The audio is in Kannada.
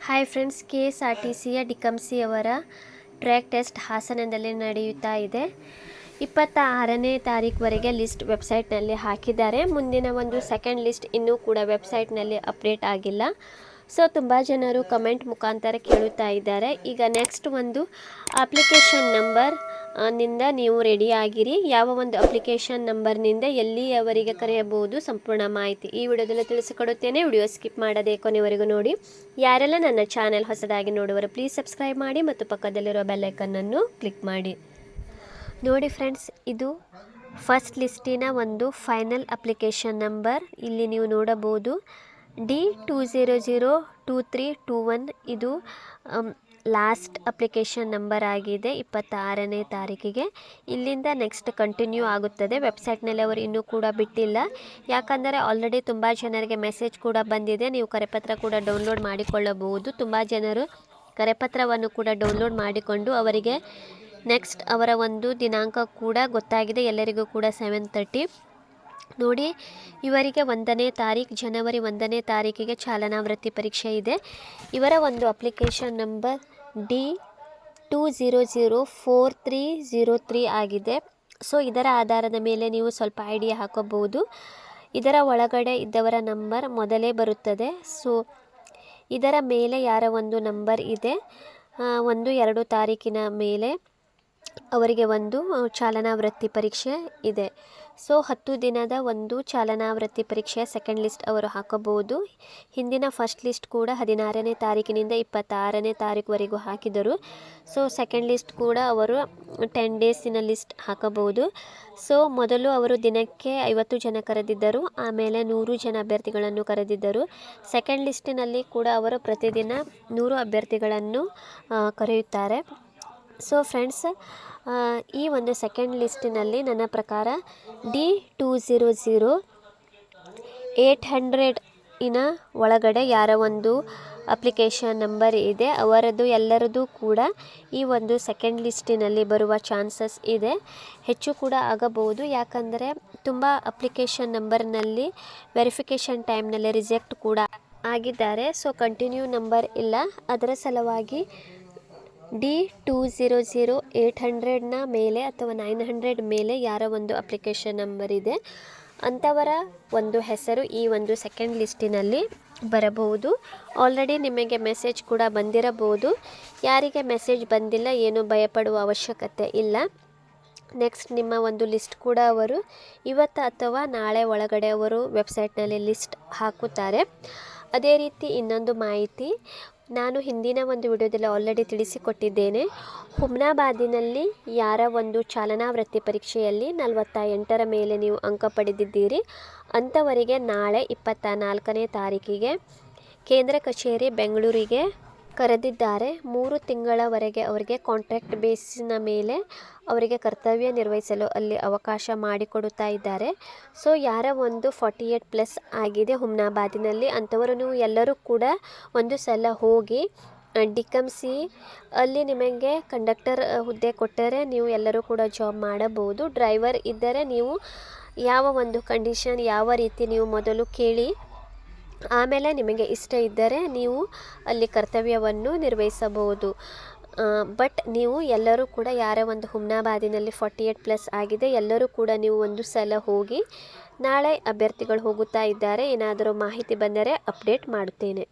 Hi friends K S R T ಸಿಯ ಡಿಕಮ್ಸಿ ಅವರ ಟ್ರ್ಯಾಕ್ ಟೆಸ್ಟ್ ಹಾಸನದಲ್ಲಿ ನಡೆಯುತ್ತಾ ಇದೆ. ಇಪ್ಪತ್ತ ಆರನೇ ತಾರೀಕುವರೆಗೆ ಲಿಸ್ಟ್ ವೆಬ್ಸೈಟ್ನಲ್ಲಿ ಹಾಕಿದ್ದಾರೆ. ಮುಂದಿನ ಒಂದು ಸೆಕೆಂಡ್ ಲಿಸ್ಟ್ ಇನ್ನೂ ಕೂಡ ವೆಬ್ಸೈಟ್ನಲ್ಲಿ ಅಪ್ಡೇಟ್ ಆಗಿಲ್ಲ. ಸೊ, ತುಂಬ ಜನರು ಕಮೆಂಟ್ ಮುಖಾಂತರ ಕೇಳುತ್ತಾ ಇದ್ದಾರೆ. ಈಗ ನೆಕ್ಸ್ಟ್ ಒಂದು ಅಪ್ಲಿಕೇಶನ್ ನಂಬರ್ ನಿಂದ ನೀವು ರೆಡಿ ಆಗಿರಿ. ಯಾವ ಒಂದು ಅಪ್ಲಿಕೇಶನ್ ನಂಬರ್ನಿಂದ ಎಲ್ಲಿಯವರಿಗೆ ಕರೆಯಬಹುದು ಸಂಪೂರ್ಣ ಮಾಹಿತಿ ಈ ವಿಡಿಯೋದಲ್ಲಿ ತಿಳಿಸಿಕೊಡುತ್ತೇನೆ. ವಿಡಿಯೋ ಸ್ಕಿಪ್ ಮಾಡದೆ ಕೊನೆವರೆಗೂ ನೋಡಿ. ಯಾರೆಲ್ಲ ನನ್ನ ಚಾನೆಲ್ ಹೊಸದಾಗಿ ನೋಡುವರು ಪ್ಲೀಸ್ ಸಬ್ಸ್ಕ್ರೈಬ್ ಮಾಡಿ ಮತ್ತು ಪಕ್ಕದಲ್ಲಿರೋ ಬೆಲ್ಲೈಕನ್ನನ್ನು ಕ್ಲಿಕ್ ಮಾಡಿ. ನೋಡಿ ಫ್ರೆಂಡ್ಸ್ ಇದು ಫಸ್ಟ್ ಲಿಸ್ಟಿನ ಒಂದು ಫೈನಲ್ ಅಪ್ಲಿಕೇಶನ್ ನಂಬರ್ ಇಲ್ಲಿ ನೀವು ನೋಡಬಹುದು D two zero zero two three two one ಇದು ಲಾಸ್ಟ್ ಅಪ್ಲಿಕೇಶನ್ ನಂಬರ್ ಆಗಿದೆ, ಇಪ್ಪತ್ತಾರನೇ ತಾರೀಕಿಗೆ. ಇಲ್ಲಿಂದ ನೆಕ್ಸ್ಟ್ ಕಂಟಿನ್ಯೂ ಆಗುತ್ತದೆ. ವೆಬ್ಸೈಟ್ನಲ್ಲಿ ಅವರು ಇನ್ನೂ ಕೂಡ ಬಿಟ್ಟಿಲ್ಲ. ಯಾಕಂದರೆ ಆಲ್ರೆಡಿ ತುಂಬ ಜನರಿಗೆ ಮೆಸೇಜ್ ಕೂಡ ಬಂದಿದೆ. ನೀವು ಕರೆಪತ್ರ ಕೂಡ ಡೌನ್ಲೋಡ್ ಮಾಡಿಕೊಳ್ಳಬಹುದು. ತುಂಬ ಜನರು ಕರೆಪತ್ರವನ್ನು ಕೂಡ ಡೌನ್ಲೋಡ್ ಮಾಡಿಕೊಂಡು ಅವರಿಗೆ ನೆಕ್ಸ್ಟ್ ಅವರ ಒಂದು ದಿನಾಂಕ ಕೂಡ ಗೊತ್ತಾಗಿದೆ. ಎಲ್ಲರಿಗೂ ಕೂಡ ಸೆವೆನ್ ತರ್ಟಿ. ನೋಡಿ, ಇವರಿಗೆ ಒಂದನೇ ತಾರೀಕು ಜನವರಿ ಒಂದನೇ ತಾರೀಕಿಗೆ ಚಾಲನಾ ವೃತ್ತಿ ಪರೀಕ್ಷೆ ಇದೆ. ಇವರ ಒಂದು application number D two zero zero four three zero three ಆಗಿದೆ. ಸೊ ಇದರ ಆಧಾರದ ಮೇಲೆ ನೀವು ಸ್ವಲ್ಪ ಐಡಿಯಾ ಹಾಕೋಬಹುದು. ಇದರ ಒಳಗಡೆ ಇದ್ದವರ ನಂಬರ್ ಮೊದಲೇ ಬರುತ್ತದೆ. ಸೊ ಇದರ ಮೇಲೆ ಯಾರ ಒಂದು ನಂಬರ್ ಇದೆ. ಒಂದು, ಎರಡು ತಾರೀಕಿನ ಮೇಲೆ ಅವರಿಗೆ ಒಂದು ಚಾಲನಾ ವೃತ್ತಿ ಪರೀಕ್ಷೆ ಇದೆ. ಸೊ, ಹತ್ತು ದಿನದ ಒಂದು ಚಾಲನಾ ವೃತ್ತಿ ಪರೀಕ್ಷೆಯ ಸೆಕೆಂಡ್ ಲಿಸ್ಟ್ ಅವರು ಹಾಕಬಹುದು. ಹಿಂದಿನ ಫಸ್ಟ್ ಲಿಸ್ಟ್ ಕೂಡ ಹದಿನಾರನೇ ತಾರೀಕಿನಿಂದ ಇಪ್ಪತ್ತಾರನೇ ತಾರೀಕುವರೆಗೂ ಹಾಕಿದರು. ಸೊ ಸೆಕೆಂಡ್ ಲಿಸ್ಟ್ ಕೂಡ ಅವರು ಟೆನ್ ಡೇಸಿನ ಲಿಸ್ಟ್ ಹಾಕಬಹುದು. ಸೊ, ಮೊದಲು ಅವರು ದಿನಕ್ಕೆ ಐವತ್ತು ಜನ ಕರೆದಿದ್ದರು, ಆಮೇಲೆ ನೂರು ಜನ ಅಭ್ಯರ್ಥಿಗಳನ್ನು ಕರೆದಿದ್ದರು. ಸೆಕೆಂಡ್ ಲಿಸ್ಟಿನಲ್ಲಿ ಕೂಡ ಅವರು ಪ್ರತಿದಿನ ನೂರು ಅಭ್ಯರ್ಥಿಗಳನ್ನು ಕರೆಯುತ್ತಾರೆ. ಸೊ ಫ್ರೆಂಡ್ಸ್ ಈ ಒಂದು ಸೆಕೆಂಡ್ ಲಿಸ್ಟಿನಲ್ಲಿ ನನ್ನ ಪ್ರಕಾರ D two zero zero eight hundred ಇನ ಒಳಗಡೆ ಯಾರ ಒಂದು ಅಪ್ಲಿಕೇಶನ್ ನಂಬರ್ ಇದೆ. ಅವರದ್ದು ಎಲ್ಲರದ್ದು ಕೂಡ ಈ ಒಂದು ಸೆಕೆಂಡ್ ಲಿಸ್ಟಿನಲ್ಲಿ ಬರುವ ಚಾನ್ಸಸ್ ಇದೆ. ಹೆಚ್ಚು ಕೂಡ ಆಗಬಹುದು. ಯಾಕಂದರೆ ತುಂಬ ಅಪ್ಲಿಕೇಶನ್ ನಂಬರ್ನಲ್ಲಿ ವೆರಿಫಿಕೇಷನ್ ಟೈಮ್ನಲ್ಲಿ ರಿಜೆಕ್ಟ್ ಕೂಡ ಆಗಿದ್ದಾರೆ. ಸೊ ಕಂಟಿನ್ಯೂ ನಂಬರ್ ಇಲ್ಲ. ಅದರ ಸಲುವಾಗಿ D two zero zero eight ಹಂಡ್ರೆಡ್ನ ಮೇಲೆ ಅಥವಾ ನೈನ್ ಹಂಡ್ರೆಡ್ ಮೇಲೆ ಯಾರ ಒಂದು ಅಪ್ಲಿಕೇಶನ್ ನಂಬರ್ ಇದೆ. ಅಂಥವರ ಒಂದು ಹೆಸರು ಈ ಒಂದು ಸೆಕೆಂಡ್ ಲಿಸ್ಟಿನಲ್ಲಿ ಬರಬಹುದು. ಆಲ್ರೆಡಿ ನಿಮಗೆ ಮೆಸೇಜ್ ಕೂಡ ಬಂದಿರಬಹುದು. ಯಾರಿಗೆ ಮೆಸೇಜ್ ಬಂದಿಲ್ಲ, ಏನು ಭಯಪಡುವ ಅವಶ್ಯಕತೆ ಇಲ್ಲ. ನೆಕ್ಸ್ಟ್ ನಿಮ್ಮ ಒಂದು ಲಿಸ್ಟ್ ಕೂಡ ಅವರು ಇವತ್ತು ಅಥವಾ ನಾಳೆ ಒಳಗಡೆ ಅವರು ವೆಬ್ಸೈಟ್ನಲ್ಲಿ ಲಿಸ್ಟ್ ಹಾಕುತ್ತಾರೆ. ಅದೇ ರೀತಿ ಇನ್ನೊಂದು ಮಾಹಿತಿ. ನಾನು ಹಿಂದಿನ ಒಂದು ವಿಡಿಯೋದಲ್ಲಿ ಆಲ್ರೆಡಿ ತಿಳಿಸಿಕೊಟ್ಟಿದ್ದೇನೆ. ಹುಮ್ನಾಬಾದಿನಲ್ಲಿ ಯಾರ ಒಂದು ಚಾಲನಾ ವೃತ್ತಿ ಪರೀಕ್ಷೆಯಲ್ಲಿ ನಲವತ್ತ ಎಂಟರ ಮೇಲೆ ನೀವು ಅಂಕ ಪಡೆದಿದ್ದೀರಿ. ಅಂಥವರಿಗೆ ನಾಳೆ ಇಪ್ಪತ್ತ ನಾಲ್ಕನೇ ತಾರೀಕಿಗೆ ಕೇಂದ್ರ ಕಚೇರಿ ಬೆಂಗಳೂರಿಗೆ ಕರೆದಿದ್ದಾರೆ. ಮೂರು ತಿಂಗಳವರೆಗೆ ಅವರಿಗೆ ಕಾಂಟ್ರಾಕ್ಟ್ ಬೇಸಿನ ಮೇಲೆ ಅವರಿಗೆ ಕರ್ತವ್ಯ ನಿರ್ವಹಿಸಲು ಅಲ್ಲಿ ಅವಕಾಶ ಮಾಡಿಕೊಡುತ್ತಾ ಇದ್ದಾರೆ. ಸೊ, ಯಾರ ಒಂದು ಫಾರ್ಟಿ ಏಯ್ಟ್ ಪ್ಲಸ್ ಆಗಿದೆ ಹುಮ್ನಾಬಾದಿನಲ್ಲಿ ಅಂಥವರು ನೀವು ಎಲ್ಲರೂ ಕೂಡ ಒಂದು ಸಲ ಹೋಗಿ ಡಿಕಮ್ಸಿ ಅಲ್ಲಿ ನಿಮಗೆ ಕಂಡಕ್ಟರ್ ಹುದ್ದೆ ಕೊಟ್ಟರೆ ನೀವು ಎಲ್ಲರೂ ಕೂಡ ಜಾಬ್ ಮಾಡಬಹುದು. ಡ್ರೈವರ್ ಇದ್ದರೆ ನೀವು ಯಾವ ಒಂದು ಕಂಡೀಷನ್, ಯಾವ ರೀತಿ ನೀವು ಮೊದಲು ಕೇಳಿ ಆಮೇಲೆ ನಿಮಗೆ ಇಷ್ಟ ಇದ್ದರೆ ನೀವು ಅಲ್ಲಿ ಕರ್ತವ್ಯವನ್ನು ನಿರ್ವಹಿಸಬಹುದು. ಬಟ್ ನೀವು ಎಲ್ಲರೂ ಕೂಡ ಯಾರ ಒಂದು ಹುಮ್ನಾಬಾದಿನಲ್ಲಿ ಫಾರ್ಟಿ ಏಯ್ಟ್ ಪ್ಲಸ್ ಆಗಿದೆ, ಎಲ್ಲರೂ ಕೂಡ ನೀವು ಒಂದು ಸಲ ಹೋಗಿ ನಾಳೆ ಅಭ್ಯರ್ಥಿಗಳು ಹೋಗುತ್ತಾ ಇದ್ದಾರೆ, ಏನಾದರೂ ಮಾಹಿತಿ ಬಂದರೆ ಅಪ್ಡೇಟ್ ಮಾಡುತ್ತೇನೆ.